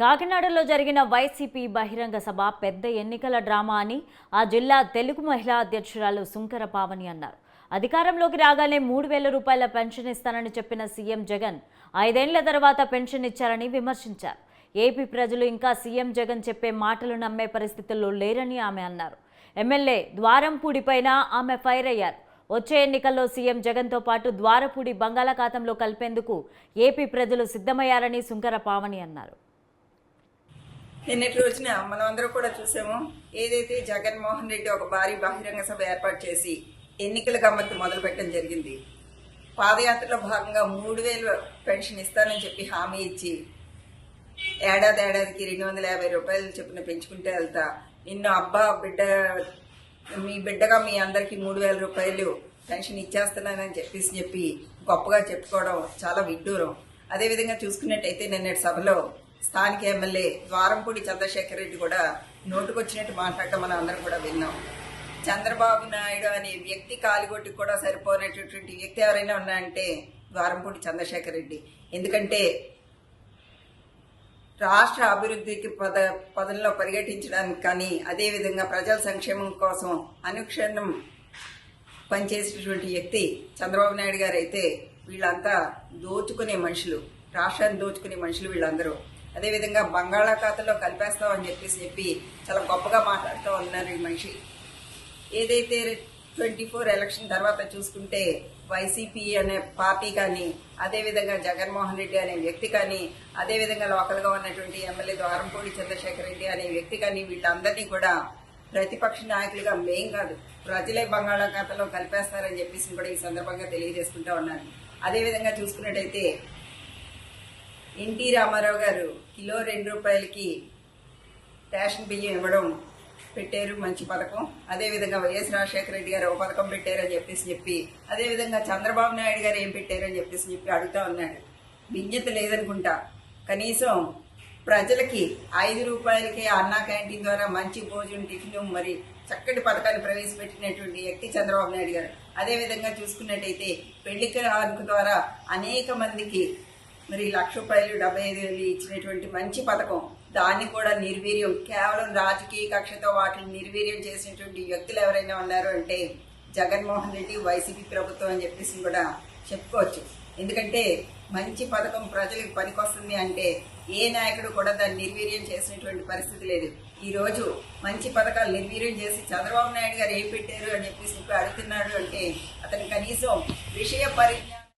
కాకినాడలో జరిగిన వైసీపీ బహిరంగ సభ పెద్ద ఎన్నికల డ్రామా అని ఆ జిల్లా తెలుగు మహిళా అధ్యక్షురాలు శుంకర పావని అన్నారు. అధికారంలోకి రాగానే మూడు వేల రూపాయల పెన్షన్ ఇస్తానని చెప్పిన సీఎం జగన్ ఐదేళ్ళ తర్వాత పెన్షన్ ఇచ్చారని విమర్శించారు. ఏపీ ప్రజలు ఇంకా సీఎం జగన్ చెప్పే మాటలు నమ్మే పరిస్థితుల్లో లేరని ఆమె అన్నారు. ఎమ్మెల్యే ద్వారంపూడిపైన ఆమె ఫైర్ అయ్యారు. వచ్చే ఎన్నికల్లో సీఎం జగన్తో పాటు ద్వారపూడి బంగాళాఖాతంలో కలిపేందుకు ఏపీ ప్రజలు సిద్ధమయ్యారని శుంకర పావని అన్నారు. నిన్నటి రోజున మనమందరం కూడా చూసాము ఏదైతే జగన్మోహన్ రెడ్డి ఒక భారీ బహిరంగ సభ ఏర్పాటు చేసి ఎన్నికల గమ్మత్తు మొదలు పెట్టడం జరిగింది. పాదయాత్రలో భాగంగా మూడు వేలు పెన్షన్ ఇస్తానని చెప్పి హామీ ఇచ్చి ఏడాది ఏడాదికి రెండు వందల యాభై రూపాయలు చొప్పున పెంచుకుంటే వెళ్తా. నిన్ను అబ్బా బిడ్డ మీ బిడ్డగా మీ అందరికి మూడు వేల రూపాయలు పెన్షన్ ఇచ్చేస్తున్నానని చెప్పేసి చెప్పి గొప్పగా చెప్పుకోవడం చాలా విడ్డూరం. అదేవిధంగా చూసుకున్నట్టయితే నిన్నటి సభలో స్థానిక ఎమ్మెల్యే ద్వారంపూడి చంద్రశేఖర్ రెడ్డి కూడా నోటుకొచ్చినట్టు మాట్లాడటం మనం అందరం కూడా విన్నాం. చంద్రబాబు నాయుడు అనే వ్యక్తి కాలిగొట్టి కూడా సరిపోయినటువంటి వ్యక్తి ఎవరైనా ఉన్నాయంటే ద్వారంపూడి చంద్రశేఖర్ రెడ్డి. ఎందుకంటే రాష్ట్ర అభివృద్ధికి పద పదంలో పరిగెట్టించడానికి కానీ అదేవిధంగా ప్రజల సంక్షేమం కోసం అనుక్షణం పనిచేసేటువంటి వ్యక్తి చంద్రబాబు నాయుడు గారు అయితే వీళ్ళంతా దోచుకునే మనుషులు. రాష్ట్రాన్ని దోచుకునే మనుషులు వీళ్ళందరూ. అదేవిధంగా బంగాళాఖాతంలో కలిపేస్తామని చెప్పేసి చెప్పి చాలా గొప్పగా మాట్లాడుతూ ఉన్నారు ఈ మనిషి. ఏదైతే ట్వంటీ ఫోర్ ఎలక్షన్ తర్వాత చూసుకుంటే వైసీపీ అనే పార్టీ కానీ అదేవిధంగా జగన్మోహన్ రెడ్డి అనే వ్యక్తి కానీ అదేవిధంగా లోకల్గా ఉన్నటువంటి ఎమ్మెల్యే ద్వారంపూడి చంద్రశేఖర్ రెడ్డి అనే వ్యక్తి కానీ వీళ్ళందరినీ కూడా ప్రతిపక్ష నాయకులుగా మేం కాదు ప్రజలే బంగాళాఖాతంలో కలిపేస్తారని చెప్పేసి కూడా ఈ సందర్భంగా తెలియజేసుకుంటా ఉన్నాను అదేవిధంగా చూసుకున్నట్టయితే ఎన్టీ రామారావు గారు కిలో రెండు రూపాయలకి రేషన్ బియ్యం ఇవ్వడం పెట్టారు మంచి పథకం. అదేవిధంగా వైఎస్ రాజశేఖర రెడ్డి గారు ఒక పథకం పెట్టారని చెప్పేసి చెప్పి అదేవిధంగా చంద్రబాబు నాయుడు గారు ఏం పెట్టారని చెప్పేసి చెప్పి అడుగుతా ఉన్నాడు. విజ్ఞత లేదనుకుంటా. కనీసం ప్రజలకి ఐదు రూపాయలకి అన్నా క్యాంటీన్ ద్వారా మంచి భోజనం టిఫిన్ మరి చక్కటి పథకాన్ని ప్రవేశపెట్టినటువంటి వ్యక్తి చంద్రబాబు నాయుడు గారు. అదేవిధంగా చూసుకున్నట్టయితే పెళ్ళికల కానుక ద్వారా అనేక మందికి మరి లక్ష రూపాయలు డెబ్బై ఐదు వేలు ఇచ్చినటువంటి మంచి పథకం. దాన్ని కూడా నిర్వీర్యం కేవలం రాజకీయ కక్షతో వాటిని నిర్వీర్యం చేసినటువంటి వ్యక్తులు ఎవరైనా ఉన్నారు అంటే జగన్మోహన్ రెడ్డి వైసీపీ ప్రభుత్వం అని చెప్పేసి కూడా చెప్పుకోవచ్చు. ఎందుకంటే మంచి పథకం ప్రజలకు పనికొస్తుంది అంటే ఏ నాయకుడు కూడా దాన్ని నిర్వీర్యం చేసినటువంటి పరిస్థితి లేదు. ఈ రోజు మంచి పథకాలు నిర్వీర్యం చేసి చంద్రబాబు నాయుడు గారు ఏం పెట్టారు అని చెప్పేసి ఇప్పుడు అడుగుతున్నాడు అంటే అతను కనీసం విషయ పరిజ్ఞానం